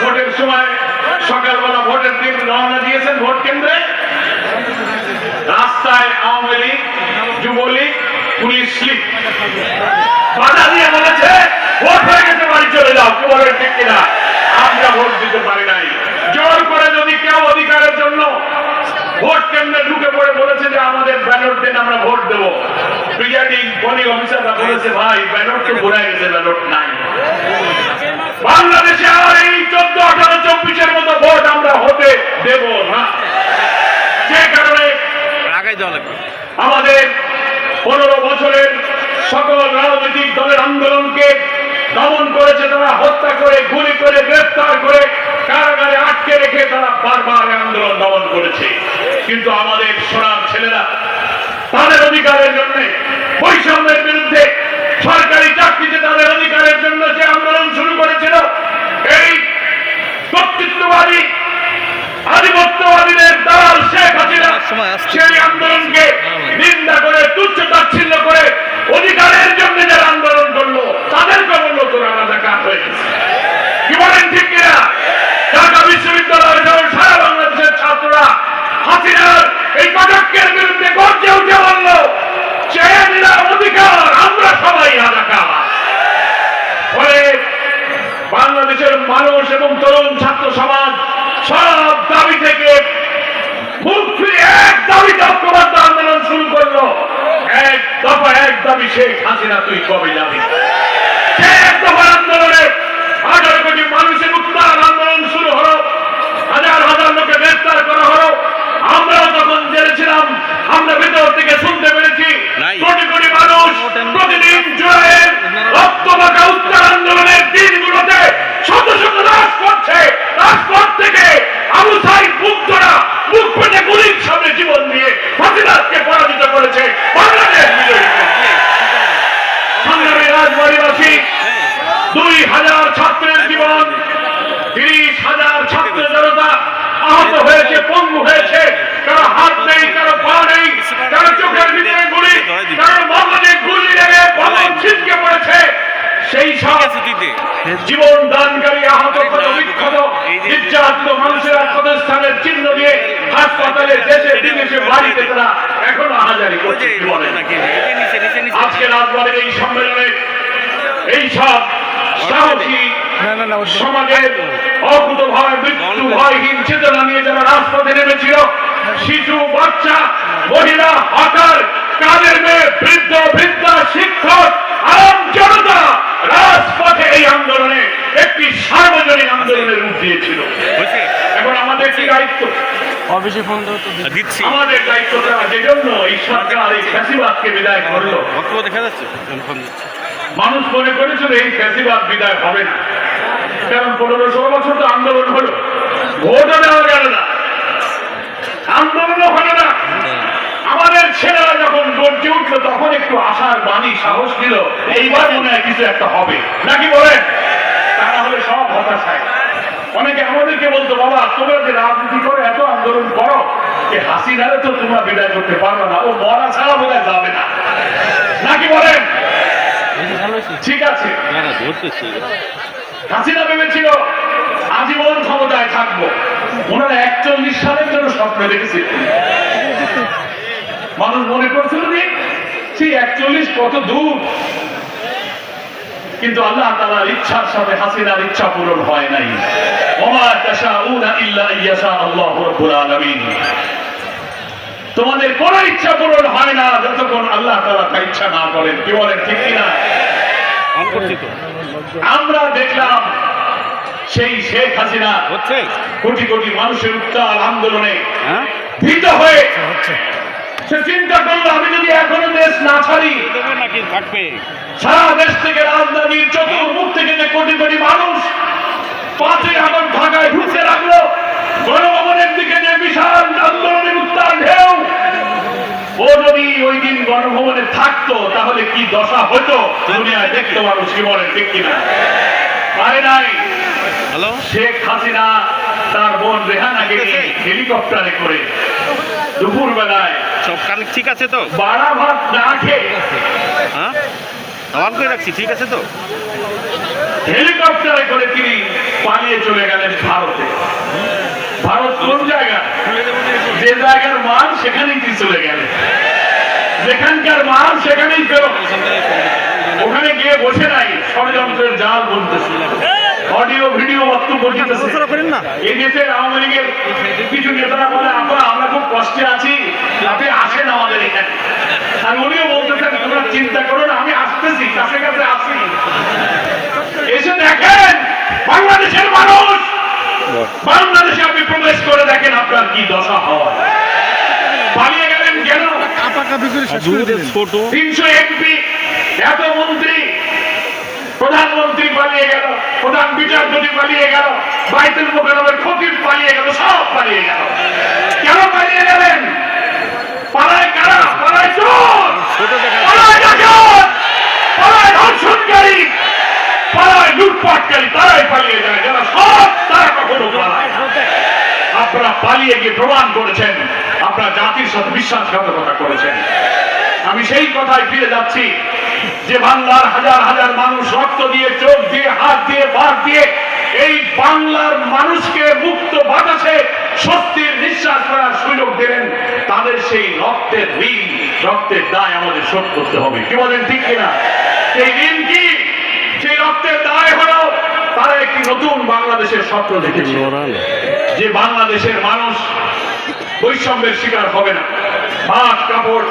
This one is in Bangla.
ভোটের সময় সকালবেলা ভোটের দিন রওনা দিয়েছেন ভোট কেন্দ্রে? রাস্তায় আওয়ামী লীগ যুবলীগ পুলিশ হয়ে গেছে বাড়ি চলে যাও কি বলেন ঠিক কিনা আমরা ভোট দিতে পারি নাই জোর করে যদি কেউ অধিকারের জন্য ভোট কেন্দ্রে ঢুকে পড়ে বলেছে যে আমাদের ব্যালট দেন আমরা ভোট দেবো প্রিজাইডিং পোলিং অফিসাররা বলেছে ভাই ব্যালট তো ঘুরে গেছে ব্যালট নাই। বাংলাদেশে আর এই চোদ্দ আঠারো চব্বিশের মতো ভোট আমরা হতে দেব না। যে কারণে আমাদের পনেরো বছরের সকল রাজনৈতিক দলের আন্দোলনকে দমন করেছে তারা হত্যা করে গুলি করে গ্রেফতার করে কারাগারে আটকে রেখে তারা বারবার আন্দোলন দমন করেছে। কিন্তু আমাদের সোনার ছেলেরা অধিকারের জন্য, বৈষম্যের বিরুদ্ধে সরকারি চাকরিতে তাদের অধিকারের জন্য যে আন্দোলন শুরু করেছিল, এই কর্তৃত্ববাদী, আধিপত্যবাদীদের দালাল শেখ হাসিনা সময় আসছে। সেই আন্দোলনকে নিন্দা করে তুচ্ছ তাচ্ছিল্য করে অধিকারের জন্য যারা আন্দোলন করল তাদেরকে বলল তোরা রাজাকার হয়ে গেছে কি বলেন ঠিক কিনা ঢাকা বিশ্ববিদ্যালয় সহ সারা বাংলাদেশের ছাত্ররা হাসিনার এই কটকের বিরুদ্ধে গর্জে উঠে বলল চেয়ে নিলাম অধিকার আমরা সবাই রাজাকার ফলে বাংলাদেশের মানুষ এবং তরুণ ছাত্র সমাজ সব দাবি থেকে এক ঐক্যবদ্ধ আন্দোলন শুরু করল। এক দফা এক দাবি, শেখ হাসিনা, তুই কবে যাবি? হাসপাতালে দেশে বাড়িতে তারা এখনও হাজারি করছে যে কি বলেন? নাকি নিচে নিচে নিচে আজকে রাজবাড়ির এই সম্মেলনে এই সব সাহসী সমাজের অকুত ভয় মৃত্যু ভয়হীন চেতনা নিয়ে যারা রাজপথে নেমেছিল শিশু বাচ্চা মহিলা হকার কাদের মেয়ে বৃদ্ধ বৃদ্ধা শিক্ষক আম জনতা একটি সার্বজনীন আন্দোলনের রূপ দিয়েছিল। এখন আমাদের কি দায়িত্ব? অফিসে ফোন দিচ্ছি। আমাদের দায়িত্বটা যে জন্য এই সরকার এই ফ্যাসিবাদকে বিদায় করল। বক্তব্য দেখা যাচ্ছে? মানুষ মনে করেছিল এই ফ্যাসিবাদ বিদায় হবে না। কারণ পনেরো ষোলো বছর তো আন্দোলন হলো। ভোটও দেওয়া গেল না। আন্দোলনও হলো না। আমাদের ছেলেরা যখন গর্জে উঠল তখন একটু আশার বাণী সাহস দিল। এইবার মনে হয় কিছু একটা হবে। নাকি বলেন? তা না হলে সব হতাশায়। অনেকে আমাদেরকে বলতো বাবা তোমরা যে রাজনীতি করে এত আন্দোলন করো যে হাসিনারে তো তোমরা বিদায় করতে পারবে না ও মরা ছাড়া বোধহয় যাবে না। নাকি বলেন? ঠিক আছে। হাসিনা ভেবেছিল আজীবন ক্ষমতায় থাকব। ওনারা একচল্লিশ সালের জন্য স্বপ্ন দেখেছিল মানুষ মনে করছিল যে সেই একচল্লিশ কত দূর? কিন্তু আল্লাহ তালার ইচ্ছার সাথে হাসিনার ইচ্ছা পূরণ হয় নাই। ওমা তাশাউনা ইল্লা ইয়াশা আল্লাহু রাব্বুল আলামিন। তোমাদের কোন ইচ্ছা পূরণ হয় না যতক্ষণ আল্লাহ তাআলা তা ইচ্ছা না করেন। কি বলেন ঠিক আমরা দেখলাম সেই শেখ হাসিনা কোটি কোটি মানুষের উত্তাল আন্দোলনে হ্যাঁ? ভীত হয়ে সে চিন্তা করল আমি যদি এখনও দেশ না ছাড়ি থাকবে। সারা দেশ থেকে রাজধানীর চতুর্মুখ থেকে যে কোটি কোটি মানুষ পাঁচই আগস্ট ঢাকায় ঢুকতে লাগল গণভবনের দিকে যে বিশাল আন্দোলনের উত্তাল ঢেউ ও যদি ওই দিন গণভবনে থাকতো তাহলে কি দশা হতো? দুনিয়ায় দেখতো মানুষ কি বলে ঠিক কিনা? পারে নাই। হ্যালো? শেখ হাসিনা তার বোন রেহানাকে নিয়ে হেলিকপ্টারে করে দুপুর বেলায় সব ঠিক আছে তো? বাড়া ভাত না খেয়ে হ্যাঁ? করে রাখছি ঠিক আছে তো? হেলিকপ্টারে করে তিনি পালিয়ে চলে গেলেন ভারতে। ভারত কোন জায়গা? যে জায়গার মান সেখানেই তিনি চলে গেলেন। যেখানকার মান সেখানেই ফেরত। ওখানে গিয়ে বসে নাই ষড়যন্ত্রের জাল বলতেছে অডিও ভিডিও বক্তব্য দিতেছে। এই দেশের আওয়ামী লীগের কিছু নেতারা বলে আপনারা আমরা খুব কষ্টে আছি আপনি আসেন আমাদের এখানে। আর উনিও বলতেছেন তোমরা চিন্তা করো না আমি আসতেছি কাছে কাছে আসি এসে দেখেন বাংলাদেশের মানুষ বাংলাদেশে আপনি প্রবেশ করে দেখেন আপনার কি দশা হয়। পালিয়ে গেলেন কেন? ছোট। তিনশো এমপি এত মন্ত্রী প্রধানমন্ত্রী পালিয়ে গেল প্রধান বিচারপতি পালিয়ে গেল বাইতুল মোকারমের খতিব পালিয়ে গেল সব পালিয়ে গেল। কেন পালিয়ে গেলেন? পালায় কারা? পালায় চোর! ছোট দেখা পালায় ডাকাত! পালায় ধর্ষণকারী! পালায় লুটপাটকারী তারাই পালিয়ে যায়। যারা সব তারা কখনো পালায় আপনারা পালিয়ে গিয়ে প্রমাণ করেছেন। আপনারা জাতির সাথে বিশ্বাসঘাতকতা করেছেন। আমি সেই কথায় ফিরে যাচ্ছি যে বাংলার হাজার হাজার মানুষ রক্ত দিয়ে চোখ দিয়ে হাত দিয়ে বাদ দিয়ে এই বাংলার মানুষকে মুক্ত বাতাসে স্বস্তির নিঃশ্বাস করার সুযোগ দিলেন। তাদের সেই রক্তের ঋণ রক্তের দায় আমাদের শোধ করতে হবে। কি বলেন ঠিক কিনা? সেই ঋণ কি? সেই রক্তের দায় হলো তারা একটি নতুন বাংলাদেশের স্বপ্ন দেখেছে। যে বাংলাদেশের মানুষ বৈষম্যের শিকার হবে না। ভাত কাপড়